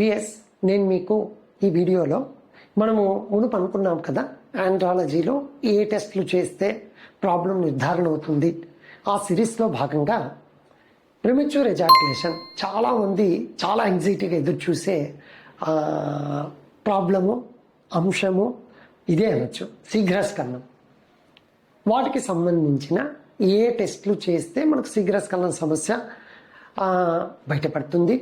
VS నేను మీకు ఈ వీడియోలో మనము మునుపు అనుకున్నాం కదా ఆండ్రాలజీలో ఏ టెస్ట్లు చేస్తే ప్రాబ్లం నిర్ధారణ అవుతుంది. ఆ సిరీస్లో భాగంగా ప్రిమిచ్యూర్ ఎజాక్యులేషన్ చాలామంది చాలా ఎంగ్జైటీగా ఎదురు చూసే ప్రాబ్లము అంశము ఇదే అనొచ్చు శీఘ్రస్కరణం వాటికి సంబంధించిన ఏ టెస్ట్లు చేస్తే మనకు శీఘ్రస్కలన సమస్య బయటపడుతుంది.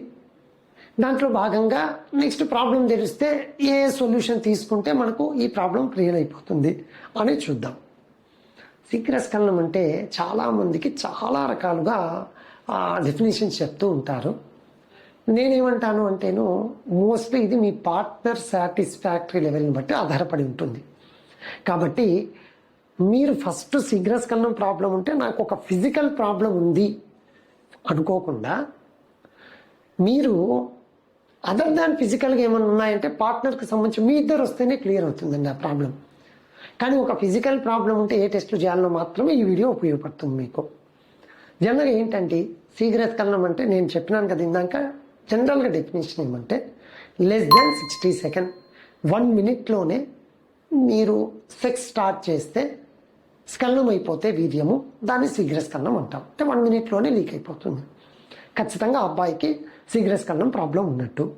దాంట్లో భాగంగా నెక్స్ట్ ప్రాబ్లం తెలిస్తే ఏ సొల్యూషన్ తీసుకుంటే మనకు ఈ ప్రాబ్లం క్లియర్ అయిపోతుంది అని చూద్దాం. శీఘ్రస్కలనం అంటే చాలామందికి చాలా రకాలుగా డెఫినేషన్స్ చెప్తూ ఉంటారు. నేనేమంటాను అంటేను మోస్ట్లీ ఇది మీ పార్ట్నర్ సాటిస్ఫాక్టరీ లెవెల్ని బట్టి ఆధారపడి ఉంటుంది. కాబట్టి మీరు ఫస్ట్ శీఘ్రస్కలనం ప్రాబ్లం ఉంటే నాకు ఒక ఫిజికల్ ప్రాబ్లం ఉంది అనుకోకుండా మీరు అదర్ దాన్ ఫిజికల్గా ఏమైనా ఉన్నాయంటే పార్ట్నర్కి సంబంధించి మీ ఇద్దరు వస్తేనే క్లియర్ అవుతుందండి ఆ ప్రాబ్లం కానీ ఒక ఫిజికల్ ప్రాబ్లం ఉంటే ఏ టెస్ట్లు చేయాలో మాత్రమే ఈ వీడియో ఉపయోగపడుతుంది మీకు. జనరల్గా ఏంటంటే శీఘ్రస్కలనం అంటే నేను చెప్పినాను కదా ఇందాక జనరల్గా డెఫినేషన్ ఏమంటే less than sixty second one మినిట్లోనే మీరు సెక్స్ స్టార్ట్ చేస్తే స్కలనం అయిపోతే వీర్యము దాన్ని శీఘ్రస్కలనం అంటాం. అంటే వన్ మినిట్లోనే లీక్ అయిపోతుంది. ఖచ్చితంగా అబ్బాయికి సీగ్రెస్ కండం ప్రాబ్లం ఉన్నట్టు.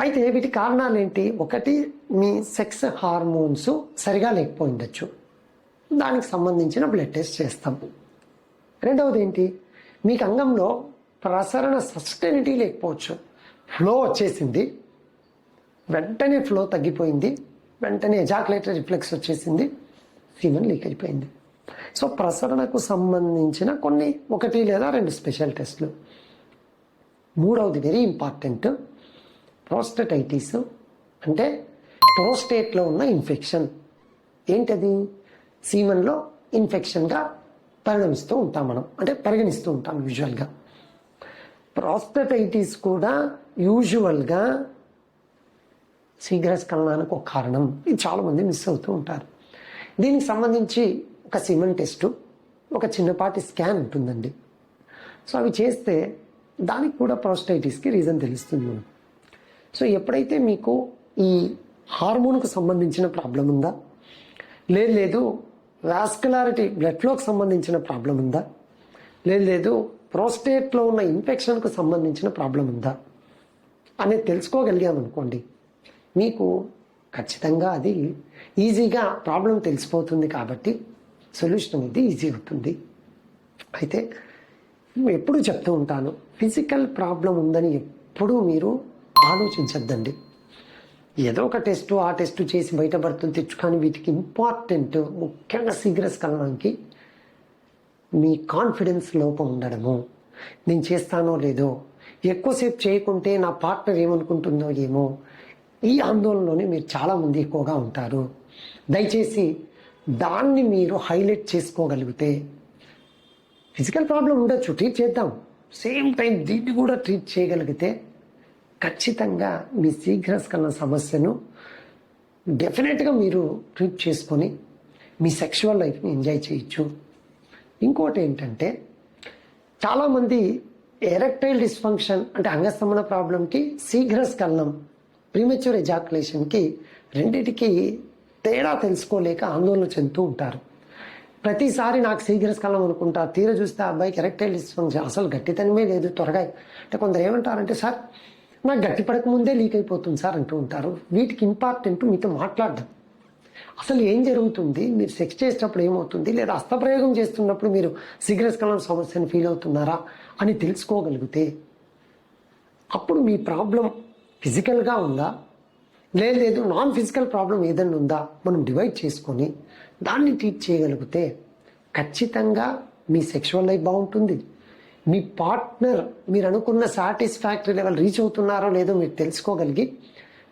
అయితే వీటి కారణాలు ఏంటి ఒకటి మీ సెక్స్ హార్మోన్స్ సరిగా లేకపోయిండొచ్చు దానికి సంబంధించిన బ్లడ్ టెస్ట్ చేస్తాం. రెండవది ఏంటి మీకు అంగంలో ప్రసరణ సస్టెనిటీ లేకపోవచ్చు. ఫ్లో వచ్చేసింది. వెంటనే ఫ్లో తగ్గిపోయింది. వెంటనే ఎజాకులేటరీ రిఫ్లెక్స్ వచ్చేసింది. సీమన్ లీక్ అయిపోయింది. సో ప్రసరణకు సంబంధించిన కొన్ని ఒకటి లేదా రెండు స్పెషల్ టెస్ట్లు. మూడవది వెరీ ఇంపార్టెంట్ ప్రోస్టటైటిస్ అంటే ప్రోస్టేట్లో ఉన్న ఇన్ఫెక్షన్ ఏంటది? సీమన్లో ఇన్ఫెక్షన్గా పరిగణిస్తూ ఉంటాం మనం అంటే పరిగణిస్తూ ఉంటాం యూజువల్గా ప్రాస్టటైటిస్ కూడా యూజువల్గా శీఘ్రస్కలనానికి ఒక కారణం. ఇది చాలామంది మిస్ అవుతూ ఉంటారు. దీనికి సంబంధించి ఒక సిమన్ టెస్టు ఒక చిన్నపాటి స్కాన్ ఉంటుందండి. సో అవి చేస్తే దానికి కూడా ప్రోస్టైటిస్కి రీజన్ తెలుస్తుంది మనకు. సో ఎప్పుడైతే మీకు ఈ హార్మోన్కు సంబంధించిన ప్రాబ్లం ఉందా? లేదు లేదు వాస్కులారిటీ బ్లడ్ఫ్లోకి సంబంధించిన ప్రాబ్లం ఉందా? లేదు లేదు ప్రోస్టేట్లో ఉన్న ఇన్ఫెక్షన్కు సంబంధించిన ప్రాబ్లం ఉందా? అనేది తెలుసుకోగలిగామనుకోండి మీకు ఖచ్చితంగా అది ఈజీగా ప్రాబ్లం తెలిసిపోతుంది కాబట్టి సొల్యూషన్ అనేది ఈజీ అవుతుంది. అయితే ఎప్పుడు చెప్తూ ఉంటాను ఫిజికల్ ప్రాబ్లం ఉందని ఎప్పుడూ మీరు ఆలోచించద్దండి. ఏదో ఒక టెస్ట్ ఆ టెస్ట్ చేసి బయటపడుతుంది తెచ్చు కానీ వీటికి ఇంపార్టెంట్ ముఖ్యంగా సీగ్రెస్ కలవడానికి మీ కాన్ఫిడెన్స్ లోపం ఉండడము. నేను చేస్తానో లేదో ఎక్కువసేపు చేయకుంటే నా పార్ట్నర్ ఏమనుకుంటుందో ఏమో ఈ ఆందోళనలోనే మీరు చాలామంది ఎక్కువగా ఉంటారు. దయచేసి దాన్ని మీరు హైలైట్ చేసుకోగలిగితే ఫిజికల్ ప్రాబ్లం ఉండొచ్చు ట్రీట్ చేద్దాం. సేమ్ టైం దీన్ని కూడా ట్రీట్ చేయగలిగితే ఖచ్చితంగా మీ శీఘ్రస్కలన సమస్యను డెఫినెట్గా మీరు ట్రీట్ చేసుకొని మీ సెక్షువల్ లైఫ్ని ఎంజాయ్ చేయొచ్చు. ఇంకోటి ఏంటంటే చాలామంది ఎరెక్టైల్ డిస్ఫంక్షన్ అంటే అంగస్తంభన ప్రాబ్లంకి శీఘ్రస్కలనం ప్రీమెచ్యూర్ ఎజాకులేషన్కి రెండిటికి తేడా తెలుసుకోలేక ఆందోళన చెందుతూ ఉంటారు. ప్రతిసారి నాకు శీఘ్రస్కలం అనుకుంటా తీర చూస్తే ఆ అబ్బాయికి ఎరెక్టైల్ డిస్ఫంక్షన్ అసలు గట్టితనమే లేదు త్వరగా. అంటే కొందరు ఏమంటారంటే సార్ నాకు గట్టి పడకముందే లీక్ అయిపోతుంది సార్ అంటూ ఉంటారు. వీటికి ఇంపార్టెంట్ మీతో మాట్లాడడం అసలు ఏం జరుగుతుంది? మీరు సెక్స్ చేసేటప్పుడు ఏమవుతుంది? లేదా హస్తప్రయోగం చేస్తున్నప్పుడు మీరు శీఘ్రస్కలం కలం సమస్యను ఫీల్ అవుతున్నారా అని తెలుసుకోగలిగితే అప్పుడు మీ ప్రాబ్లం ఫిజికల్గా ఉందా? లేదు నాన్ ఫిజికల్ ప్రాబ్లం ఏదైనా ఉందా? మనం డివైడ్ చేసుకొని దాన్ని ట్రీట్ చేయగలిగితే ఖచ్చితంగా మీ సెక్షువల్ లైఫ్ బాగుంటుంది. మీ పార్ట్నర్ మీరు అనుకున్న సాటిస్ఫాక్టరీ లెవెల్ రీచ్ అవుతున్నారో లేదో మీరు తెలుసుకోగలిగి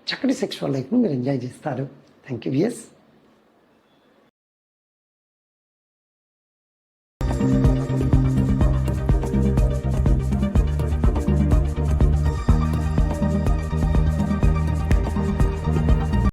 చక్కటి సెక్షువల్ లైఫ్ను మీరు ఎంజాయ్ చేస్తారు. Thank you yes